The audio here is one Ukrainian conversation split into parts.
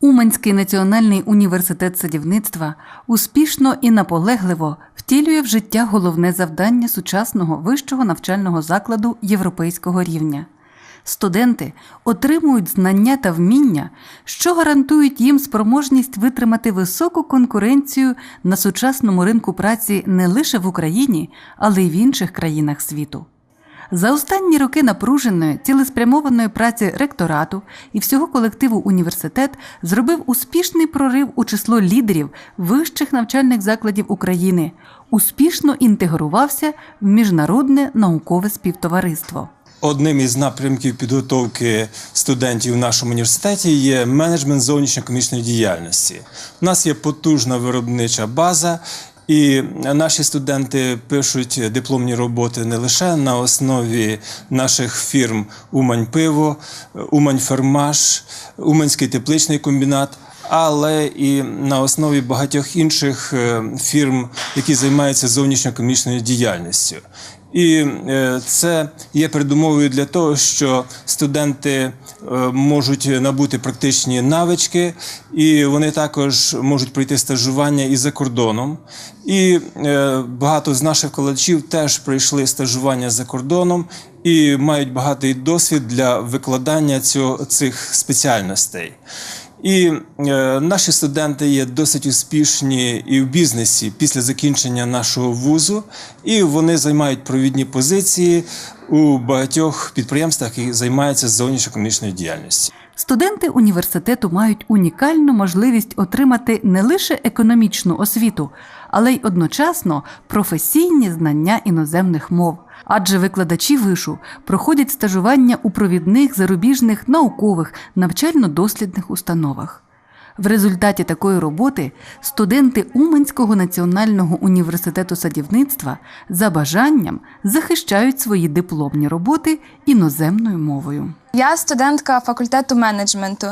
Уманський національний університет садівництва успішно і наполегливо втілює в життя головне завдання сучасного вищого навчального закладу європейського рівня. Студенти отримують знання та вміння, що гарантують їм спроможність витримати високу конкуренцію на сучасному ринку праці не лише в Україні, але й в інших країнах світу. За останні роки напруженої, цілеспрямованої праці ректорату і всього колективу університет зробив успішний прорив у число лідерів вищих навчальних закладів України, успішно інтегрувався в міжнародне наукове співтовариство. Одним із напрямків підготовки студентів в нашому університеті є менеджмент зовнішньоекономічної діяльності. У нас є потужна виробнича база, і наші студенти пишуть дипломні роботи не лише на основі наших фірм Умань Пиво, Умань Фермаш, Уманський тепличний комбінат. Але і на основі багатьох інших е, фірм, які займаються зовнішньоекономічною діяльністю. І е, це є передумовою для того, що студенти е, можуть набути практичні навички, і вони також можуть пройти стажування і за кордоном. І багато з наших викладачів теж пройшли стажування за кордоном і мають багатий досвід для викладання цього, цих спеціальностей. І е, наші студенти є досить успішні і в бізнесі після закінчення нашого вузу, і вони займають провідні позиції у багатьох підприємствах, які займаються зовнішньоекономічною діяльністю. Студенти університету мають унікальну можливість отримати не лише економічну освіту, але й одночасно професійні знання іноземних мов. Адже викладачі вишу проходять стажування у провідних зарубіжних наукових навчально-дослідних установах. В результаті такої роботи студенти Уманського національного університету садівництва за бажанням захищають свої дипломні роботи іноземною мовою. Я студентка факультету менеджменту.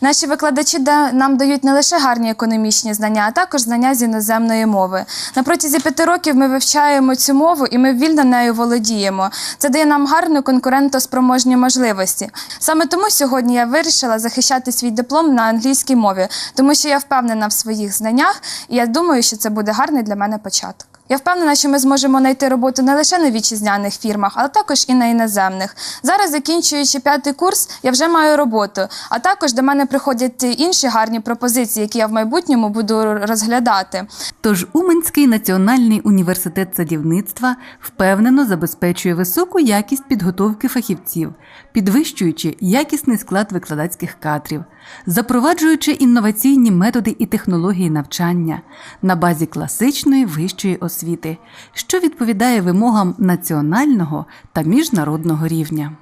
Наші викладачі нам дають не лише гарні економічні знання, а також знання з іноземної мови. На протязі п'яти років ми вивчаємо цю мову і ми вільно нею володіємо. Це дає нам гарну конкурентоспроможні можливості. Саме тому сьогодні я вирішила захищати свій диплом на англійській мові, тому що я впевнена в своїх знаннях, і я думаю, що це буде гарний для мене початок. Я впевнена, що ми зможемо знайти роботу не лише на вітчизняних фірмах, але також і на іноземних. Зараз, закінчуючи п'ятий курс, я вже маю роботу. А також до мене приходять інші гарні пропозиції, які я в майбутньому буду розглядати. Тож Уманський національний університет садівництва впевнено забезпечує високу якість підготовки фахівців, підвищуючи якісний склад викладацьких кадрів, запроваджуючи інноваційні методи і технології навчання на базі класичної вищої освіти, що відповідає вимогам національного та міжнародного рівня.